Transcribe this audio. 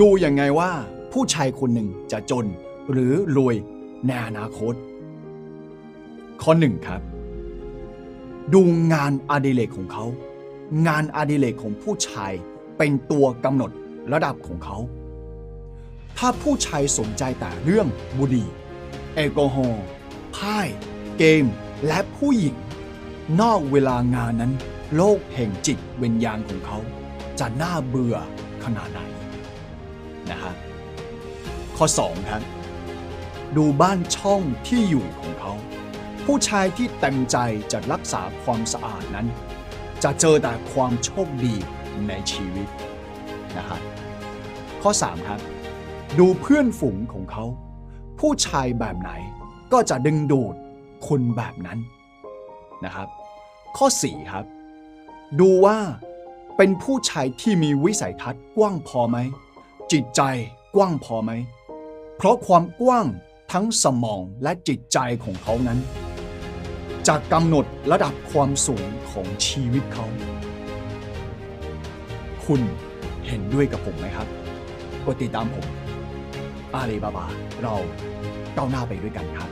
ดูยังไงว่าผู้ชายคนหนึ่งจะจนหรือรวยในอนาคต ข้อหนึ่งครับ ดูงานอดิเรกของเขา งานอดิเรกของผู้ชายเป็นตัวกำหนดระดับของเขา ถ้าผู้ชายสนใจแต่เรื่องบุหรี่แอลกอฮอล์ไพ่เกม และผู้หญิง นอกเวลางานนั้น โลกแห่งจิตวิญญาณของเขา จะน่าเบื่อขนาดไหน นะฮะข้อ 2 ครับ ดูบ้านช่องที่อยู่ของเขา ผู้ชายที่เต็มใจจะรักษาความสะอาดนั้น จะเจอแต่ความโชคดีในชีวิตนะฮะข้อ 3 ครับ ดูเพื่อนฝูงของเขา ผู้ชายแบบไหนก็จะดึงดูดคุณแบบนั้นนะครับ ข้อ 4 ครับ ดูว่าเป็นผู้ชายที่มีวิสัยทัศน์กว้างพอไหม จิตใจกว้างพอไหม เพราะความกว้างทั้งสมองและจิตใจของเขานั้น จะกำหนดระดับความสูงของชีวิตเขา คุณเห็นด้วยกับผมไหมครับกดติดตามผม อาลีบาบา เราก้าวหน้าไปด้วยกันครับ